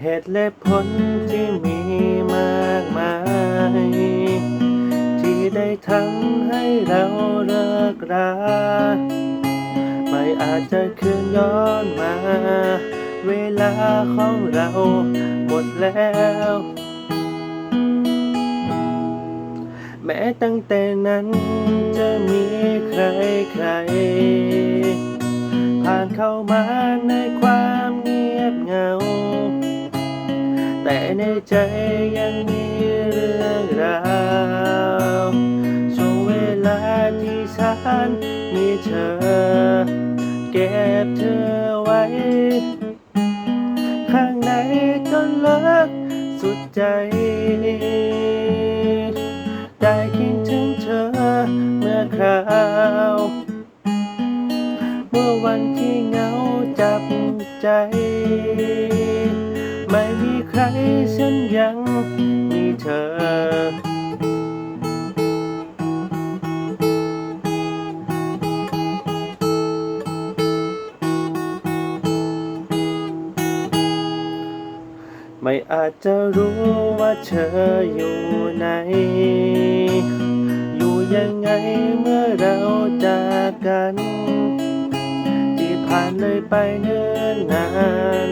เหตุและผลที่มีมากมาย ที่ได้ทำให้เราเลิกราไม่อาจจะคืนย้อนมา เวลาของเราหมดแล้ว แม้ตั้งแต่นั้นจะมีใครใคร ผ่านเข้ามาในความ แต่ในใจยังมีเรื่องราวช่วงเวลาที่ฉันมีเธอ เก็บเธอไว้ ข้างในจนเลิกสุดใจ ได้คิดถึงเธอเมื่อคราวเมื่อวันที่เหงาจับใจ ใครฉันยังมีเธอ ไม่อาจจะรู้ว่าเธออยู่ไหน อยู่ยังไงเมื่อเราจากกัน ที่ผ่านเลยไปเนิ่นนาน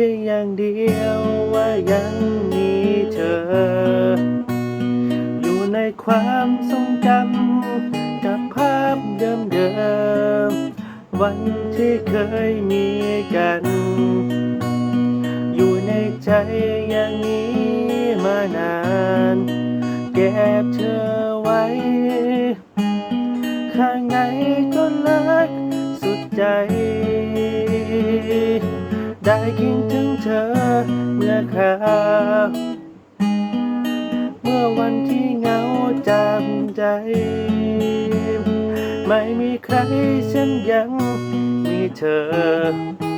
พียงอย่างเดียวว่ายังมีเธอ อยู่ในความทรงจำกับภาพเดิมๆวันที่เคยมีกัน อยู่ในใจอย่างนี้มานาน เก็บเธอไว้ ข้างในก็รักสุดใจ ได้คิดถึงเธอเมื่อคราวเมื่อวันที่เหงาจำใจ ไม่มีใครฉันยังมีเธอ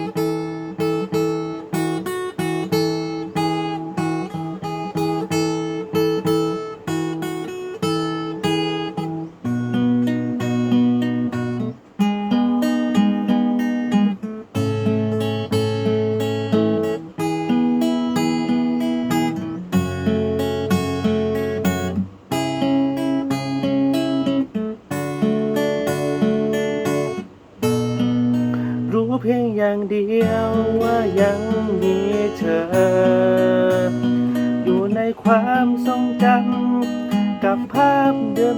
เดียวว่ายังมีเธอ อยู่ในความทรงจำกับภาพเดิ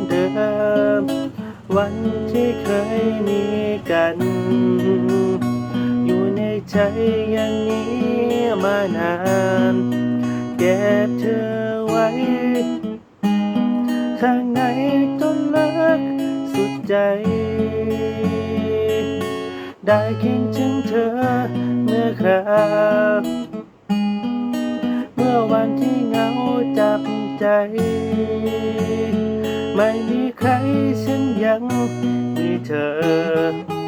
มๆวันที่เคยมีกัน อยู่ในใจอย่างนี้มานานเก็บเธอไว้ ข้างในจนเลิกสุดใจ ได้คิดถึงเธอเมื่อคราวเมื่อวันที่เหงาจับใจ ไม่มีใครฉันยังมีเธอ